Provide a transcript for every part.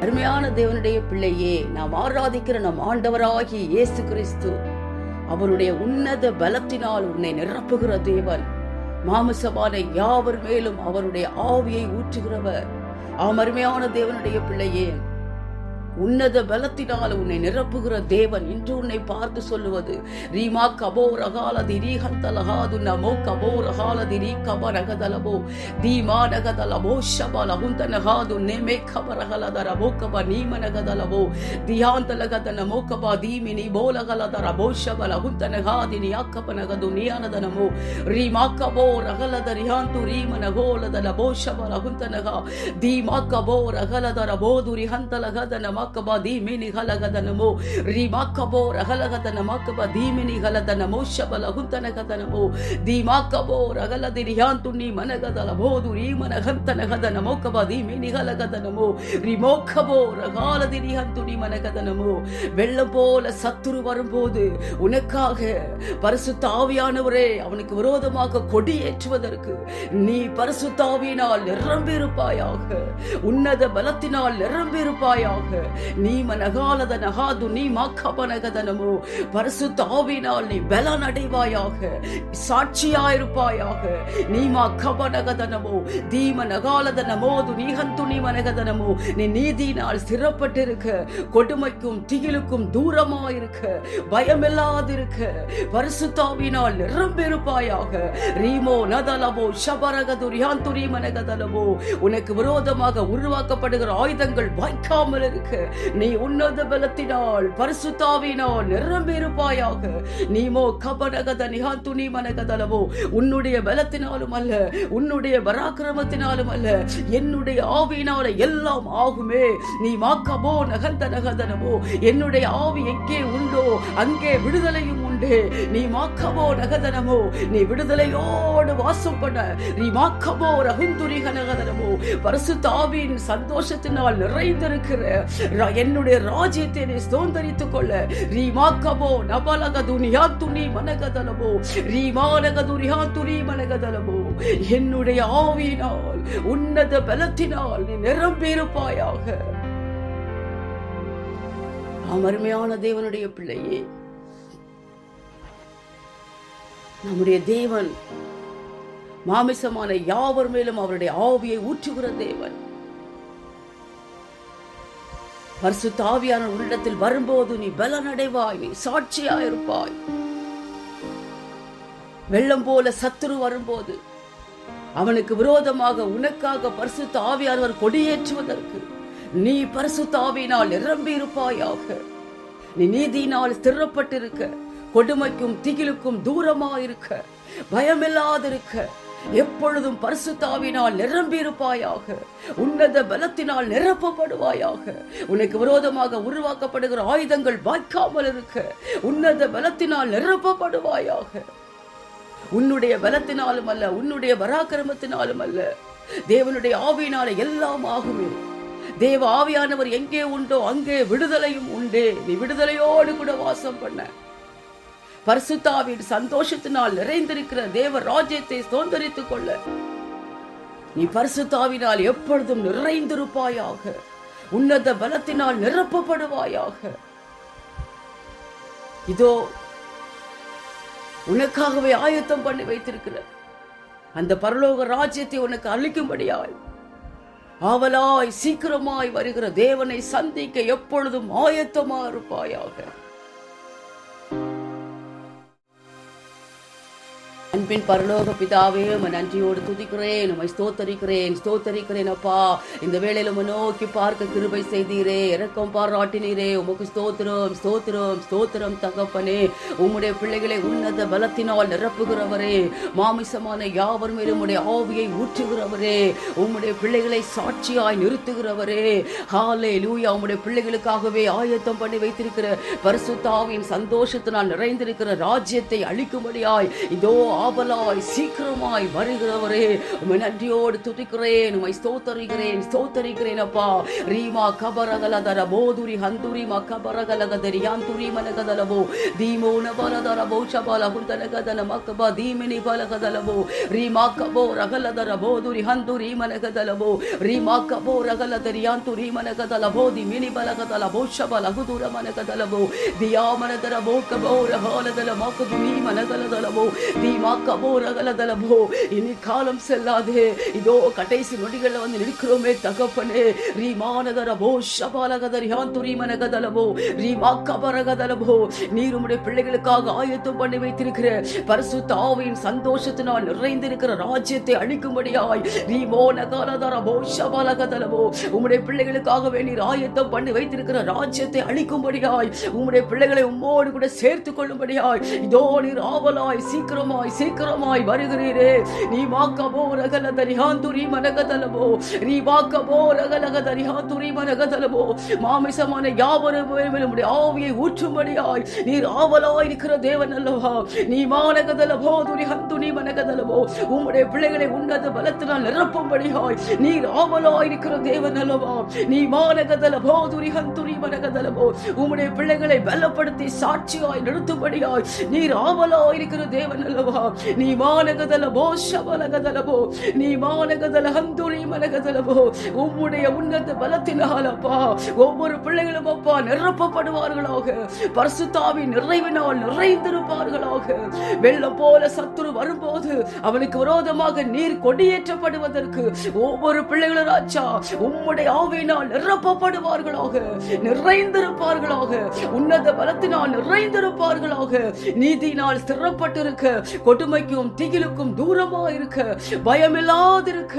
அருமையான தேவனுடைய பிள்ளையே நாம் ஆராதிக்கிற நம் ஆண்டவராகிய இயேசு கிறிஸ்து. அவருடைய உன்னத பலத்தினால் உன்னை நிரப்புகிற தேவன். மாமிசமான யாவர் மேலும் அவருடைய ஆவியை ஊற்றுகிறவர். ஆம் அருமையான தேவனுடைய பிள்ளையே உன்னத பலத்தினால் உன்னை நிரப்புகிற தேவன் இன்று உன்னை பார்த்து சொல்லுவது ரீமா கபோ ரகாலதி ரீஹந்தலகாது நமோ கபோ ரகாலதி ரீ கப நகதலபோ தீமா நகதலபோ ஷப லகுந்தனகாது நேமே கப ரகலதரபோ கப நீம நகதலபோ தியாந்தலகத நமோ கப தீமினி ரபோ ஷப லகுந்தனகாதி நியாக்கப நகது நியானதனமோ ரீமா கபோ ரகலத ரிஹாந்து ரீம நகோலதலபோ ஷப லகுந்தனகா தீமா கபோ ரகலதரபோ துரிஹந்தலகத நம ನಮಕಬ ಧೀಮಿನಿ ಹಲಗದನಮೋ ரிமாக்கபோ ரகலகதனமாக்கபா ಧೀಮಿನಿ ಹಲದನಮೋ ಶಬಲ ಹುಂತನಗದನಮೋ ಧೀಮಾಕಬೋ ರಗಲದಿ ರಿಹಾಂತು ನೀ ಮನಗದಲ ಬೋದು ರೀ ಮನಗಂತನಗದನಮೋ ಕಬ ಧೀಮಿನಿ ரிமோக்கபோ ரகாலதி நிகந்துணி மனகதனமோ வெள்ளம் போல சத்துரு வரும்போது உனக்காக பரிசு தாவியானவரே அவனுக்கு விரோதமாக கொடியேற்றுவதற்கு நீ பரிசு தாவியினால் நிரம்பியிருப்பாயாக உன்னத பலத்தினால் நிரம்பியிருப்பாயாக நீ மனகாலத நகாது நீ மாக்கபனகதனமோ. பரிசுத்தாவினால் நீ பலன் அடைவாயாக சாட்சியாயிருப்பாயாக. நீ மாக்கபனகதனமோ. தீம நகாலத நமோது நீகந்து நீ மனகதனமோ. நீ நீதியினால் ஸ்திரப்பட்டிருக்க கொடுமைக்கும் திகிலுக்கும் தூரமாயிருக்க பயமில்லாதிருக்க. பரிசுத்தாவினால் நிரம்பிருப்பாயாக ரீமோ நதலமோ ஷபரகதுரியாந்துரி மனகதனமோ. உனக்கு விரோதமாக உருவாக்கப்படுகிற ஆயுதங்கள் வாய்க்காமல் இருக்க. நீ உன்னத பலத்தினால் பரிசுத்தாவினால் நிரம்பியிருப்பாயாக. நீமோ கபனகத துணி மனகதலமோ உன்னுடைய பலத்தினாலும் அல்ல உன்னுடைய பராக்கிரமத்தினாலும் அல்ல என்னுடைய ஆவியினால எல்லாம் ஆகுமே. நீ மாக்கமோ நகந்த நகதனமோ என்னுடைய ஆவி எங்கே உண்டோ அங்கே விடுதலையும் உண்டு நீ மாக்கமோ நகதனமோ நீ விடுதலையோடு வாசம் பண்ண நீ மாக்கபோ ரகுந்துரி கனகதனமோ பரிசுத்தாவின் சந்தோஷத்தினால் நிறைந்திருக்கிற என்னுடைய ராஜ்யத்தை நீ சுதந்திரித்துக் கொள்ள நீ மாக்கமோ நபலக துனியா துணி மனகதனமோ நீ மாலக துரியா துணி மனகதனமோ என்னுடைய ஆவியினால் உன்னத பலத்தினால் நீ நிரம்பியிருப்பாயாக. அமர்மையான தேவனுடைய பிள்ளையே நம்முடைய தேவன். மாமிசமான யாவர் மேலும் அவருடைய ஆவியை ஊற்றுகிற தேவன். பரிசு தாவியான உள்ளிடத்தில் வரும்போது நீ பலனடைவாய் நீ சாட்சியாயிருப்பாய். வெள்ளம் போல சத்துரு வரும்போது அவனுக்கு விரோதமாக உனக்காக பரிசு தாவியானவர் கொடியேற்றுவதற்கு நீ பரிசு தாவினால் நிரம்பி இருப்பாயாக நீ நீதியினால் ஸ்திரப்பட்டிருக்க. கொடுமைக்கும் திகிலுக்கும் தூரமாயிருக்க பயமில்லாதிருக்க எப்பொழுதும் பரிசுத்தாவினால் நிரம்பியிருப்பாயாக உன்னத பலத்தினால் நிரப்பப்படுவாயாக உனக்கு விரோதமாக உருவாக்கப்படுகிற ஆயுதங்கள் வாய்க்காமல் இருக்க உன்னத பலத்தினால் நிரப்பப்படுவாயாக. உன்னுடைய பலத்தினாலும் அல்ல உன்னுடைய பராக்கிரமத்தினாலும் அல்ல தேவனுடைய ஆவியினால எல்லாம் ஆகுமே. தேவ ஆவியானவர் எங்கே உண்டோ அங்கே விடுதலையும் உண்டு. நீ விடுதலையோடு கூட வாசம் பண்ண. பரிசுத்தாவின் சந்தோஷத்தினால் நிறைந்திருக்கிற தேவ ராஜ்யத்தை சுதந்திரித்துக் கொள்ள. நீ பரிசுத்தாவினால் எப்பொழுதும் நிறைந்திருப்பாயாக. உன்னத பலத்தினால் நிரப்பப்படுவாயாக. இதோ உனக்காகவே ஆயத்தம் பண்ணி வைத்திருக்கிற அந்த பரலோக ராஜ்யத்தை உனக்கு அளிக்கும்படியாய் ஆவலாய் சீக்கிரமாய் வருகிற தேவனை சந்திக்க எப்பொழுதும் ஆயத்தமா இருப்பாயாக. அன்பின் பரலோக பிதாவே உம்மை நன்றியோடு துதிக்கிறேன் உம்மை ஸ்தோத்தரிக்கிறேன் ஸ்தோத்தரிக்கிறேன் அப்பா. இந்த வேளையில உமை நோக்கி பார்க்க கிருபை செய்தீரே இறக்கம் பாராட்டினீரே உமக்கு ஸ்தோத்திரம் ஸ்தோத்திரம் ஸ்தோத்திரம் தகப்பனே. உம்முடைய பிள்ளைகளை உன்னத பலத்தினால் நிரப்புகிறவரே மாமிசமான யாவர் மேலும் உம்முடைய ஆவியை ஊற்றுகிறவரே உம்முடைய பிள்ளைகளை சாட்சியாய் நிறுத்துகிறவரே. ஹாலே லூயா உம்முடைய பிள்ளைகளுக்காகவே ஆயத்தம் பண்ணி வைத்திருக்கிற பரிசுத்தாவின் சந்தோஷத்தினால் நிறைந்திருக்கிற ராஜ்யத்தை அழிக்கும்படியாய் இதோ ஆவலாய் சீக்கிரமாய் வருகிறவரே உண்மை நன்றியோடு துதிக்கிறேன் உண்மை ஸ்தோத்தரிக்கிறேன் ஸ்தோத்தரிக்கிறேன் அப்பா. ரீமா கபரகலதர போதுரி ஹந்துரி மா கபரகலகதரி யாந்துரி மனகதலவோ தீமோன பலதர பௌஷபால ஹுந்தனகதல மக்கபா தீமினி பலகதலவோ ரீமா கபோ ரகலதர போதுரி ஹந்துரி மனகதலவோ ரீமா கபோ ரகலதரி யாந்துரி மனகதலவோ திமினி பலகதல பௌஷபால ஹுதுர மனகதலவோ தியாமனதர போக்கபோ ரகலதல மக்கதுரி மனகலதலவோ தீமா கபோ ரகலதலபோ இனி காலம் செல்லாதே. இதோ கடைசி நொடிகளில் வந்து நிற்கிறோமே தகப்பனே. ரீமானதர போ ஷபாலகதர் யாந்துரி மனகதலபோ ரீமா கபரகதலபோ நீர் உம்முடைய பிள்ளைகளுக்காக ஆயத்தம் பண்ணி வைத்திருக்கிற பரிசு தாவின் சந்தோஷத்தினால் நிறைந்திருக்கிற ராஜ்யத்தை அழிக்கும்படியாய் ரீமோ நகலதர ஷபாலகதலபோ உம்முடைய பிள்ளைகளுக்காக நீர் ஆயத்தம் பண்ணி வைத்திருக்கிற ராஜ்யத்தை அழிக்கும்படியாய் உம்முடைய பிள்ளைகளை உம்மோடு கூட சேர்த்து கொள்ளும்படியாய் இதோ நீர் ஆவலாய் சீக்கிரமாய் சீக்கிரமாய் வருகிறீரே. நீ வாக்கபோ ரகலதரி ஹாந்துரி மனகதலபோ நீ வாக்கபோ ரகலகதரி ஹாந்துரி மனகதலபோ மாமிசமான யாவரும் நம்முடைய ஆவியை ஊற்றும்படியாய் நீர் ஆவலாய் இருக்கிற தேவன் அல்லவா? நீ மானகதலபோ துரி ஹந்துனி மனகதலபோ உம்முடைய பிள்ளைகளை உன்னத பலத்தினால் நிரப்பும்படியாய் நீர் ஆவலாய் இருக்கிற தேவன் அல்லவா? நீ மானகதலபோ துரி ஹந்துரி மனகதலபோ உம்முடைய பிள்ளைகளை பலப்படுத்தி சாட்சியாய் நிறுத்தும்படியாய் நீர் ஆவலாய் இருக்கிற தேவன் அல்லவா? நீ மானகதலபோ ஷபலகதலபோ நீ மானகதல ஹந்துரி மனகதலபோ உம்முடைய உன்னத பலத்தினால் அப்பா ஒவ்வொரு பிள்ளைகளும் அப்பா நிரப்பப்படுவார்களாக. பரிசுத்தாவின் நிறைவினால் நிறைந்திருப்பார்களாக. வெள்ளம் போல சத்துரு வரும்போது அவனுக்கு விரோதமாக நீர் கொடியேற்றப்படுவதற்கு ஒவ்வொரு பிள்ளைகளும் ராஜா உம்முடைய ஆவியினால் நிரப்பப்படுவார்களாக. நிறைந்திருப்பார்களாக. உன்னத பலத்தினால் நிறைந்திருப்பார்களாக. நீதியினால் ஸ்திரப்பட்டிருக்க கொடுமைக்கும் திகிலுக்கும் தூரமா இருக்க பயமில்லாதிருக்க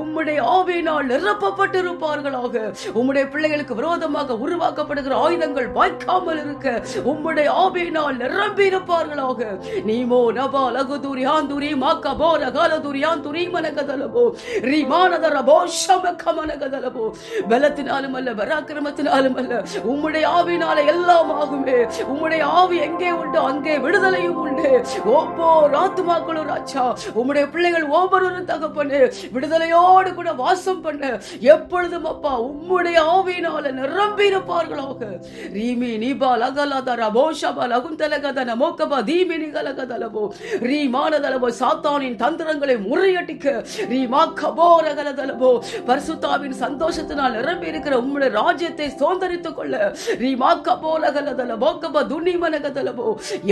உம்முடைய ஆவியினால் நிரப்பப்பட்டிருப்பார்களாக. உம்முடைய பிள்ளைகளுக்கு விரோதமாக உருவாக்கப்படுகிற ஆயுதங்கள் வாய்க்காமல் இருக்க உம்முடைய ஆவியினால் நிரம்பி இருப்பார்களாக நீமோ நபா லகுதூரி ஆந்தூரி மாக்கபோ போர ஆந்தூரி மனகதலபோ. ரீமானதரபோ ஷமக்க மனகதலபோ. பலத்தினாலும் அல்ல பராக்கிரமத்தினாலும் அல்ல உம்முடைய ஆவியினால எல்லாம் ஆகுமே உம்முடைய ஆவி எங்கே உண்டு? அங்கே விடுதலையும் உண்டு. ஒவ்வொரு ஆத்துமாக்களும் ராஜா. உம்முடைய பிள்ளைகள் ஒவ்வொருவரும் தகப்பனு விடுதலையோடு கூட வாசம் பண்ண. எப்பொழுதும் அப்பா உம்முடைய ஆவியினால நிரம்பி இருப்பார்களாக ரீமி நீபா லகலதர போஷபா லகுந்தலகதன மோக்கபா தீமி நிகலகதலபோ ரீமானதலபோ சாத்தானின் தந்திரங்களை முறையடிக்க. ரீமா கபோ ரகலதலபோ பரிசுத்தாவின் சந்தோஷத்தினால் நிரம்பி இருக்கிற உம்முடைய ராஜ்யத்தை சுதந்திரித்துக் கொள்ள. ரீமா கபோ கபோரகலதல கபா துணிமனகதலபோ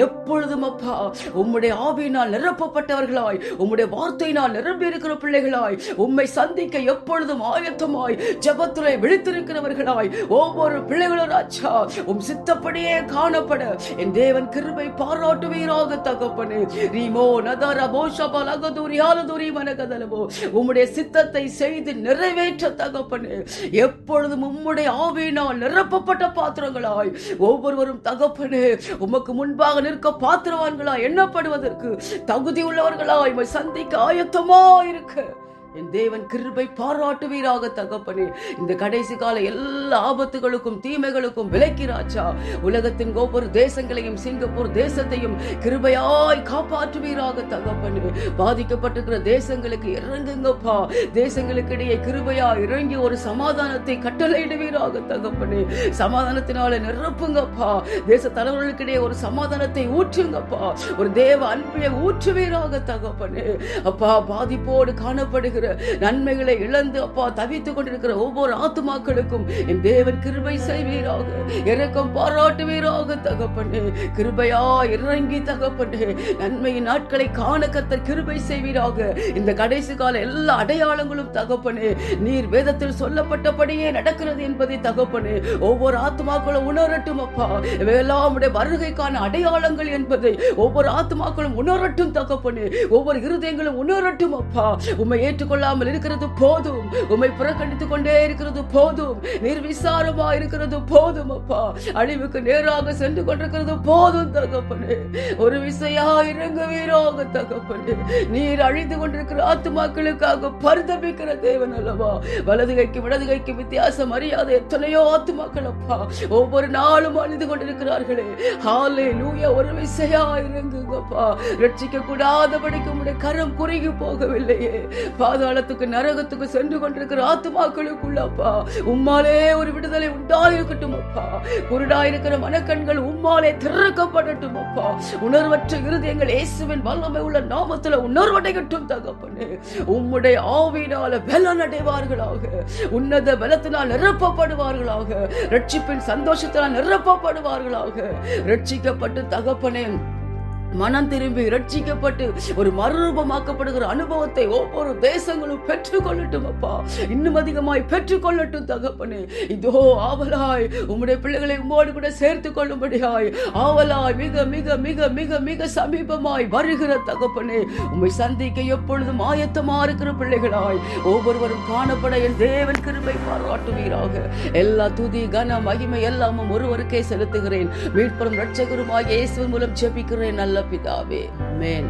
எப்பொழுதும் அப்பா உம்முடைய ஆவியினால் நிரப்பப்பட்டவர்களாய் உம்முடைய வார்த்தையினால் நிரம்பி இருக்கிற பிள்ளைகளாய் உம்மை சந்திக்க எப்பொழுதும் ஆயத்தமாய் ஜபத்துறை விழித்திருக்கிறவர்களாய் ஒவ்வொரு பிள்ளைகளும் ராஜா உம் சித்தப்படியே காணப்பட. என் தேவன் கிருபை பாராட்டுவீராக தகப்பனு. ரீமோ நதர போஷபால் அகதூரி ஆலதூரி மனகதலவோ உம்முடைய சித்தத்தை செய்து நிறைவேற்ற தகப்பனு. எப்பொழுதும் உம்முடைய ஆவியினால் நிரப்பப்பட்ட பாத்திரங்களாய் ஒவ்வொருவரும் தகப்பனு உமக்கு முன்பாக நிற்க பாத்திரவான்களாய் எண்ணப்படுவதற்கு தகுதி உள்ளவர்களாய் சந்திக்க ஆயத்தமா இருக்கு. என் தேவன் கிருபை பாராட்டுவீராக தகப்பனே. இந்த கடைசி கால எல்லா ஆபத்துகளுக்கும் தீமைகளுக்கும் விளக்கிறாச்சா? உலகத்தின் ஒவ்வொரு தேசங்களையும் சிங்கப்பூர் தேசத்தையும் கிருபையாய் காப்பாற்றுவீராக தகப்பனே. பாதிக்கப்பட்டிருக்கிற தேசங்களுக்கு இறங்குங்கப்பா. தேசங்களுக்கு இடையே கிருபையா இறங்கி ஒரு சமாதானத்தை கட்டளையிடுவீராக தகப்பனே. சமாதானத்தினால நிரப்புங்கப்பா. தேச தலைவர்களுக்கிடையே ஒரு சமாதானத்தை ஊற்றுங்கப்பா. ஒரு தேவ அன்பியை ஊற்றுவீராக தகப்பனே. அப்பா பாதிப்போடு காணப்படுகிற நன்மைகளை இழந்து அப்பா தவித்துக் கொண்டிருக்கிற ஒவ்வொரு ஆத்துமாக்களுக்கும் என் தேவன் கிருபை செய்வீராக. இறக்கம் பாராட்டுவீராக தகப்பனே. கிருபையா இறங்கி தகப்பனே. நன்மையின் நாட்களை காண கத்தர் கிருபை செய்வீராக. இந்த கடைசி கால எல்லா அடையாளங்களும் தகப்பனே நீர் வேதத்தில் சொல்லப்பட்டபடியே நடக்கிறது என்பதை தகப்பனே ஒவ்வொரு ஆத்மாக்களும் உணரட்டும் அப்பா. இவையெல்லாம் வருகைக்கான அடையாளங்கள் என்பதை ஒவ்வொரு ஆத்மாக்களும் உணரட்டும் தகப்பனே. ஒவ்வொரு இருதயங்களும் உணரட்டும் அப்பா. உண்மை ஏற்று ஏற்றுக்கொள்ள இருக்கிறது போதும். உம்மை புறக்கணித்துக் கொண்டே இருக்கிறது போதும். நீர் விசாரமா இருக்கிறது போதும் அப்பா. அழிவுக்கு நேராக சென்று கொண்டிருக்கிறது போதும் தகப்பனே. ஒரு விசையா இறங்குவீராக தகப்பனே. நீர் அழிந்து கொண்டிருக்கிற ஆத்துமாக்களுக்காக பரிதபிக்கிற தேவன் அல்லவா? வலது கைக்கு இடது கைக்கு வித்தியாசம் அறியாத எத்தனையோ ஆத்துமாக்கள் அப்பா. ஒவ்வொரு நாளும் அழிந்து கொண்டிருக்கிறார்களே. ஹாலே லூயா ஒரு விசையா இறங்குங்கப்பா ரட்சிக்க கூடாதபடிக்கு உடைய கரம் குறுகி போகவில்லையே. பாதாளத்துக்கு நரகத்துக்கு சென்று கொண்டிருக்கிற ஆத்துமாக்களுக்குள்ளப்பா உம்மாலே ஒரு விடுதலை உண்டாயிருக்கட்டும் அப்பா குருடாயிருக்கிற மனக்கண்கள் உம்மாலே திறக்கப்படட்டும் அப்பா உணர்வற்ற இருதயங்கள் இயேசுவின் வல்லமை உள்ள நாமத்துல உணர்வடையட்டும் தகப்பனு. உம்முடைய ஆவியினால பலன் அடைவார்களாக உன்னத பலத்தினால் நிரப்பப்படுவார்களாக ரட்சிப்பின் சந்தோஷத்தினால் நிரப்பப்படுவார்களாக. ரட்சிக்கப்பட்டு தகப்பனே மனம் திரும்பி ரட்சிக்கப்பட்டு ஒரு மறுரூபமாக்கப்படுகிற அனுபவத்தை ஒவ்வொரு தேசங்களும் பெற்றுக்கொள்ளட்டும் அப்பா. இன்னும் அதிகமாய் பெற்றுக்கொள்ளட்டும் தகப்பனே. இதோ ஆவலாய் உம்முடைய பிள்ளைகளை உம்மோடு கூட சேர்த்து கொள்ளும்படியாய் ஆவலாய் மிக மிக மிக மிக மிக சமீபமாய் வருகிற தகப்பனே. உம்மை சந்திக்க எப்பொழுதும் ஆயத்தமா இருக்கிற பிள்ளைகளாய் ஒவ்வொருவரும் காணப்பட என் தேவன் கிருபை பாராட்டுவீராக. எல்லா துதி கன மகிமை எல்லாமும் ஒருவருக்கே செலுத்துகிறேன். மீட்பரும் ரட்சகருமாய் இயேசுவின் மூலம் ஜெபிக்கிறேன் நல்ல பிதாவே ஆமென்